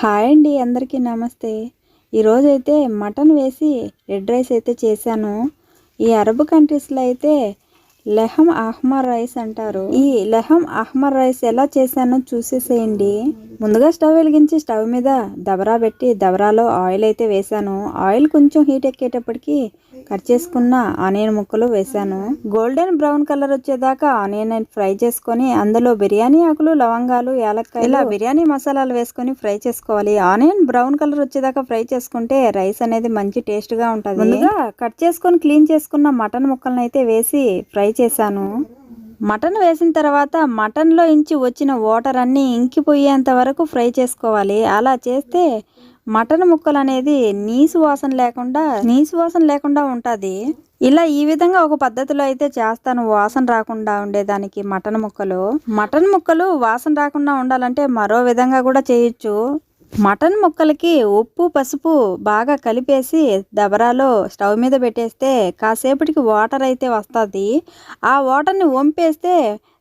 Hi అండి అందరికీ నమస్తే. ఈరోజైతే మటన్ వేసి రెడ్ రైస్ అయితే చేశాను. ఈ అరబ్ కంట్రీస్లో అయితే లెహం అహ్మర్ రైస్ అంటారు. ఈ లెహం అహ్మర్ రైస్ ఎలా చేశానో చూసేసేయండి. ముందుగా స్టవ్ వెలిగించి స్టవ్ మీద దబరా పెట్టి దబరాలో ఆయిల్ అయితే వేశాను. ఆయిల్ కొంచెం హీట్ ఎక్కేటప్పటికి కట్ చేసుకున్న ఆనియన్ ముక్కలు వేశాను. గోల్డెన్ బ్రౌన్ కలర్ వచ్చేదాకా ఆనియన్ ఫ్రై చేసుకొని అందులో బిర్యానీ ఆకులు లవంగాలు యాలక్కాయ ఇలా బిర్యానీ మసాలాలు వేసుకొని ఫ్రై చేసుకోవాలి. ఆనియన్ బ్రౌన్ కలర్ వచ్చేదాకా ఫ్రై చేసుకుంటే రైస్ అనేది మంచి టేస్ట్గా ఉంటుంది. ముందుగా కట్ చేసుకొని క్లీన్ చేసుకున్న మటన్ ముక్కలను అయితే వేసి ఫ్రై చేశాను. మటన్ వేసిన తర్వాత మటన్లో ఇంచి వచ్చిన వాటర్ అన్నీ ఇంకిపోయేంత వరకు ఫ్రై చేసుకోవాలి. అలా చేస్తే మటన్ ముక్కలు అనేది నీసు వాసన లేకుండా నీసు వాసన లేకుండా ఉంటుంది. ఇలా ఈ విధంగా ఒక పద్ధతిలో అయితే చేస్తాను వాసన రాకుండా ఉండేదానికి మటన్ ముక్కలు. మటన్ ముక్కలు వాసన రాకుండా ఉండాలంటే మరో విధంగా కూడా చేయొచ్చు. మటన్ ముక్కలకి ఉప్పు పసుపు బాగా కలిపేసి దబరాలో స్టవ్ మీద పెట్టేస్తే కాసేపటికి వాటర్ అయితే వస్తుంది. ఆ వాటర్ని వంపేస్తే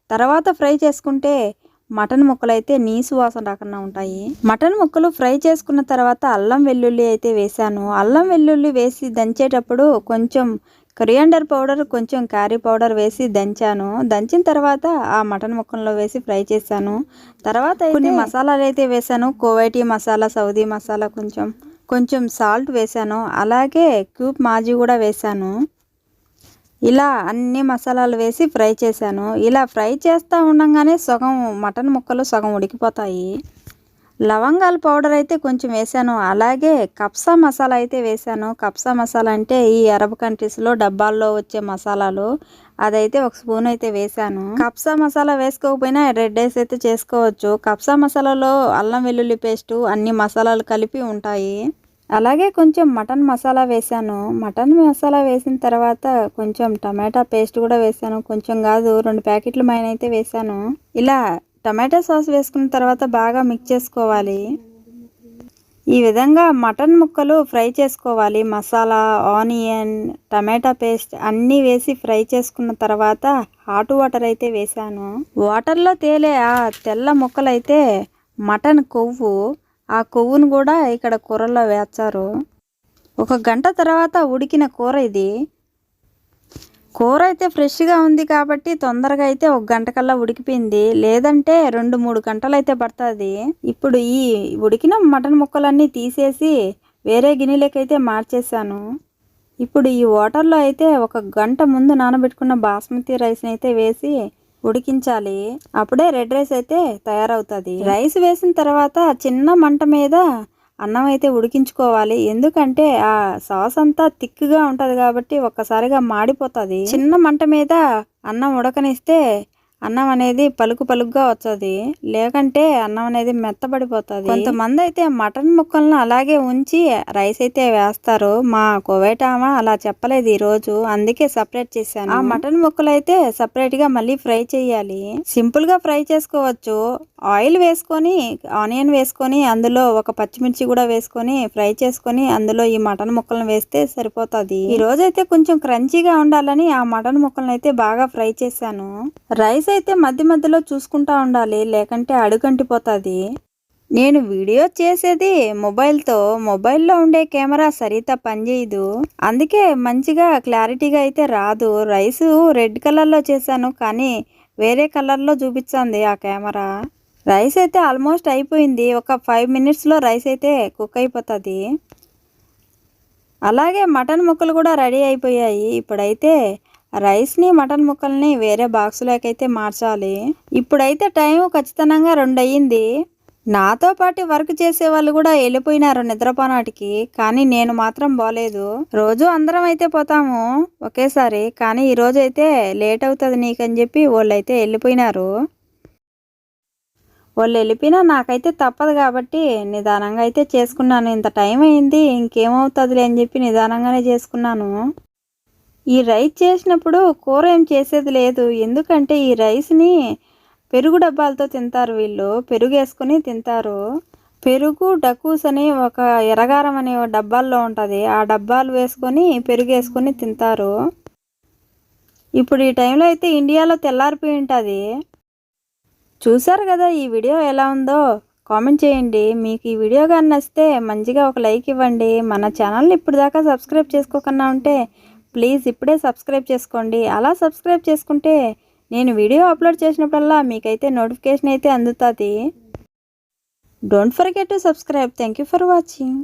తర్వాత ఫ్రై చేసుకుంటే మటన్ ముక్కలు అయితే నీసు వాసన రాకుండా ఉంటాయి. మటన్ ముక్కలు ఫ్రై చేసుకున్న తర్వాత అల్లం వెల్లుల్లి అయితే వేసాను అల్లం వెల్లుల్లి వేసి దంచేటప్పుడు కొంచెం కొరియాండర్ పౌడర్ కొంచెం కారీ పౌడర్ వేసి దంచాను. దంచిన తర్వాత ఆ మటన్ ముక్కల్లో వేసి ఫ్రై చేశాను. తర్వాత కొన్ని మసాలాలు అయితే వేసాను కోవైటీ మసాలా సౌదీ మసాలా కొంచెం కొంచెం సాల్ట్ వేసాను అలాగే క్యూబ్ మాజీ కూడా వేసాను ఇలా అన్ని మసాలాలు వేసి ఫ్రై చేశాను. ఇలా ఫ్రై చేస్తూ ఉండగానే సగం మటన్ ముక్కలు సగం ఉడికిపోతాయి. లవంగాల పౌడర్ అయితే కొంచెం వేసాను అలాగే కప్సా మసాలా అయితే వేసాను కప్సా మసాలా అంటే ఈ అరబ్ కంట్రీస్లో డబ్బాల్లో వచ్చే మసాలాలు. అదైతే ఒక స్పూన్ అయితే వేసాను కప్సా మసాలా వేసుకోకపోయినా రెడ్ రైస్ అయితే చేసుకోవచ్చు. కప్సా మసాలాలో అల్లం వెల్లుల్లి పేస్టు అన్ని మసాలాలు కలిపి ఉంటాయి. అలాగే కొంచెం మటన్ మసాలా వేసాను మటన్ మసాలా వేసిన తర్వాత కొంచెం టమాటా పేస్ట్ కూడా వేసాను కొంచెం కాదు రెండు ప్యాకెట్లు మైన అయితే వేసాను ఇలా టమాటా సాస్ వేసుకున్న తర్వాత బాగా మిక్స్ చేసుకోవాలి. ఈ విధంగా మటన్ ముక్కలు ఫ్రై చేసుకోవాలి. మసాలా ఆనియన్ టమాటా పేస్ట్ అన్నీ వేసి ఫ్రై చేసుకున్న తర్వాత హాట్ వాటర్ అయితే వేసాను వాటర్లో తేలే ఆ తెల్ల ముక్కలైతే మటన్ కొవ్వు ఆ కొవ్వును కూడా ఇక్కడ కూరలో వేస్తారు. ఒక గంట తర్వాత ఉడికిన కూర ఇది. కూర అయితే ఫ్రెష్గా ఉంది కాబట్టి తొందరగా అయితే ఒక గంట కల్లా ఉడికిపోయింది. లేదంటే రెండు మూడు గంటలు అయితే పడుతుంది. ఇప్పుడు ఈ ఉడికిన మటన్ ముక్కలన్నీ తీసేసి వేరే గిన్నెలకైతే మార్చేసాను ఇప్పుడు ఈ వాటర్లో అయితే ఒక గంట ముందు నానబెట్టుకున్న బాస్మతి రైస్ని అయితే వేసి ఉడికించాలి. అప్పుడే రెడ్ రైస్ అయితే తయారవుతుంది. రైస్ వేసిన తర్వాత చిన్న మంట మీద అన్నం అయితే ఉడికించుకోవాలి. ఎందుకంటే ఆ సాస్ అంతా థిక్గా ఉంటుంది కాబట్టి ఒక్కసారిగా మాడిపోతుంది. చిన్న మంట మీద అన్నం ఉడకనిస్తే అన్నం అనేది పలుకు పలుకుగా వస్తుంది లేకంటే అన్నం అనేది మెత్తబడిపోతుంది. కొంతమంది అయితే మటన్ ముక్కలను అలాగే ఉంచి రైస్ అయితే వేస్తారు. మా కోవేటామా అలా చెప్పలేదు ఈ రోజు అందుకే సపరేట్ చేశాను. ఆ మటన్ ముక్కలు అయితే సపరేట్గా మళ్ళీ ఫ్రై చేయాలి. సింపుల్గా ఫ్రై చేసుకోవచ్చు. ఆయిల్ వేసుకొని ఆనియన్ వేసుకొని అందులో ఒక పచ్చిమిర్చి కూడా వేసుకొని ఫ్రై చేసుకొని అందులో ఈ మటన్ ముక్కలను వేస్తే సరిపోతుంది. ఈ రోజైతే కొంచెం క్రంచీగా ఉండాలని ఆ మటన్ ముక్కలను అయితే బాగా ఫ్రై చేశాను. రైస్ అయితే మధ్య మధ్యలో చూసుకుంటా ఉండాలి లేకంటే అడుగంటిపోతుంది. నేను వీడియో చేసేది మొబైల్తో మొబైల్లో ఉండే కెమెరా సరిత పనిచేయదు. అందుకే మంచిగా క్లారిటీగా అయితే రాదు. రైస్ రెడ్ కలర్లో చేశాను కానీ వేరే కలర్లో చూపించింది ఆ కెమెరా. రైస్ అయితే ఆల్మోస్ట్ అయిపోయింది. ఒక ఫైవ్ మినిట్స్లో రైస్ అయితే కుక్ అయిపోతుంది. అలాగే మటన్ ముక్కలు కూడా రెడీ అయిపోయాయి. ఇప్పుడైతే రైస్ని మటన్ ముక్కల్ని వేరే బాక్సులోకైతే మార్చాలి. ఇప్పుడైతే టైం ఖచ్చితంగా రెండు అయ్యింది నాతో పాటు వర్క్ చేసే వాళ్ళు కూడా వెళ్ళిపోయినారు నిద్రపోనాటికి కానీ నేను మాత్రం పోలేదు. రోజు అందరం అయితే పోతాము ఒకేసారి కానీ ఈరోజు అయితే లేట్ అవుతుంది నీకని చెప్పి వాళ్ళు అయితే వెళ్ళిపోయినారు. వాళ్ళు వెళ్ళిపోయినా నాకైతే తప్పదు కాబట్టి నిదానంగా అయితే చేసుకున్నాను. ఇంత టైం అయింది ఇంకేమవుతుందిలే అని చెప్పి నిదానంగానే చేసుకున్నాను. ఈ రైస్ చేసినప్పుడు కూర ఏం చేసేది లేదు. ఎందుకంటే ఈ రైస్ని పెరుగు డబ్బాలతో తింటారు వీళ్ళు. పెరుగు వేసుకొని తింటారు. పెరుగు డకూస్ అని ఒక ఎరగారం అనే డబ్బాల్లో ఉంటుంది. ఆ డబ్బాలు వేసుకొని పెరుగు వేసుకొని తింటారు. ఇప్పుడు ఈ టైంలో అయితే ఇండియాలో తెల్లారిపోయి ఉంటుంది. చూసారు కదా ఈ వీడియో ఎలా ఉందో? కామెంట్ చేయండి. మీకు ఈ వీడియో కానీ నచ్చితే మంచిగా ఒక లైక్ ఇవ్వండి. మన ఛానల్ని ఇప్పుడు దాకా సబ్స్క్రైబ్ చేసుకోకుండా ఉంటే ప్లీజ్ ఇప్పుడే సబ్స్క్రైబ్ చేసుకోండి. అలా సబ్స్క్రైబ్ చేసుకుంటే నేను వీడియో అప్లోడ్ చేసినప్పుడల్లా మీకైతే నోటిఫికేషన్ అయితే అందుతుంది. Don't forget to subscribe thank you for watching